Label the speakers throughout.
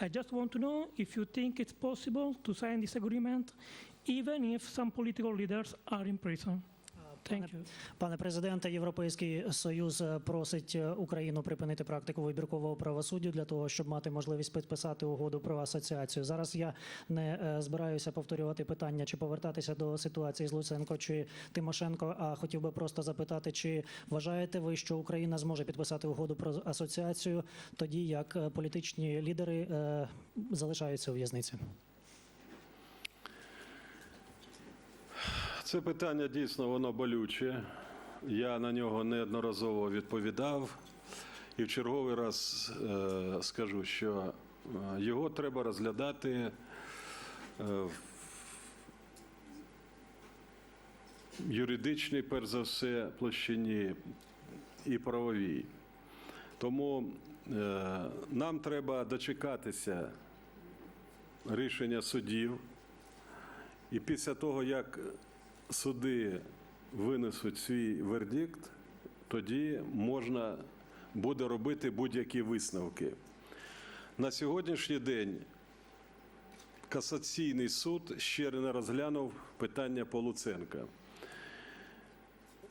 Speaker 1: I just want to know if you think it's possible to sign this agreement, even if some political leaders are in prison. You.
Speaker 2: Пане президенте, Європейський союз просить Україну припинити практику вибіркового правосуддя для того, щоб мати можливість підписати угоду про асоціацію. Зараз я не е, збираюся повторювати питання чи повертатися до ситуації з Луценко чи Тимошенко. А хотів би просто запитати, чи вважаєте ви, що Україна зможе підписати угоду про асоціацію тоді, як е, політичні лідери е, залишаються у в'язниці?
Speaker 3: Це питання дійсно воно болюче. Я на нього неодноразово відповідав. І в черговий раз е, скажу, що е, його треба розглядати е, в юридичній, перш за все, площині і правовій. Тому е, нам треба дочекатися рішення судів. І після того, як суди винесуть свій вердикт, тоді можна буде робити будь-які висновки. На сьогоднішній день касаційний суд ще не розглянув питання по Луценка.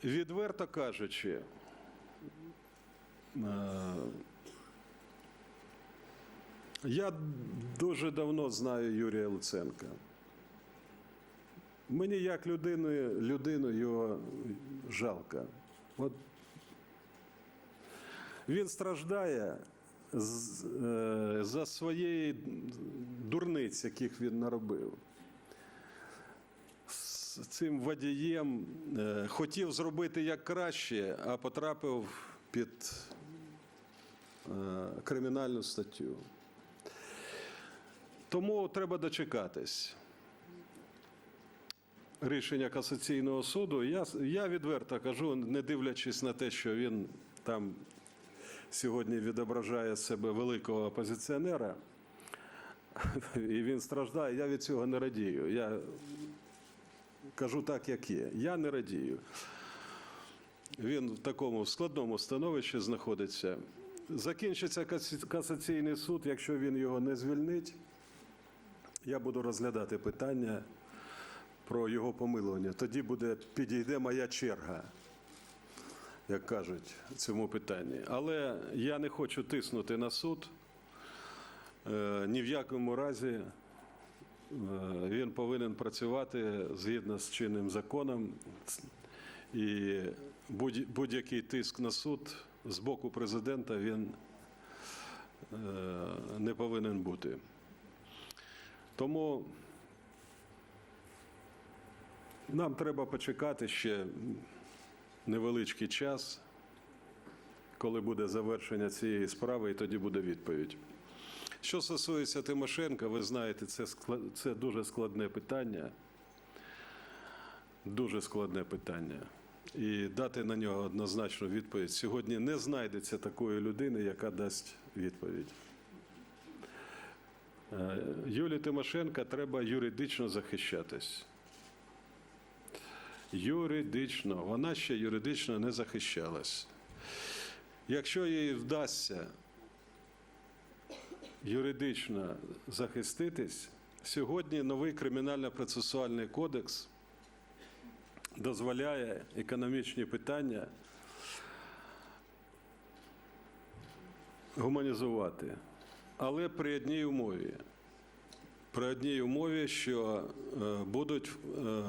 Speaker 3: Відверто кажучи, е, я дуже давно знаю Юрія Луценка. Мені як людину, людину його жалко. От він страждає е, за своєї дурниць, яких він наробив. З цим водієм е, хотів зробити як краще, а потрапив під е, кримінальну статтю. Тому треба дочекатись рішення касаційного суду. Я, я відверто кажу, не дивлячись на те, що він там сьогодні відображає себе великого опозиціонера, і він страждає, я від цього не радію. Я кажу так, як є. Я не радію. Він в такому складному становищі знаходиться. Закінчиться касаційний суд, якщо він його не звільнить, я буду розглядати питання про його помилування. Тоді буде, підійде моя черга, як кажуть, цьому питанні. Але я не хочу тиснути на суд. Е, Ні в якому разі е, він повинен працювати згідно з чинним законом. І будь- будь-який тиск на суд з боку президента він е, не повинен бути. Тому нам треба почекати ще невеличкий час, коли буде завершення цієї справи, і тоді буде відповідь. Що стосується Тимошенка, ви знаєте, це, скла- це дуже складне питання. Дуже складне питання. І дати на нього однозначну відповідь сьогодні не знайдеться такої людини, яка дасть відповідь. Е, Юлії Тимошенка треба юридично захищатись. Юридично. Вона ще юридично не захищалась. Якщо їй вдасться юридично захиститись, сьогодні новий кримінально-процесуальний кодекс дозволяє економічні питання гуманізувати, але при одній умові. При одній умові, що е, будуть е,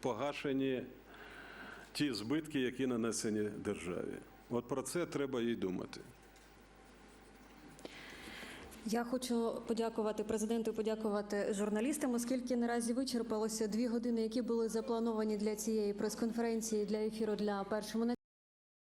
Speaker 3: погашені ті збитки, які нанесені державі. От про це треба їй думати.
Speaker 4: Я хочу подякувати президенту, і подякувати журналістам, оскільки наразі вичерпалося дві години, які були заплановані для цієї прес-конференції для ефіру для першому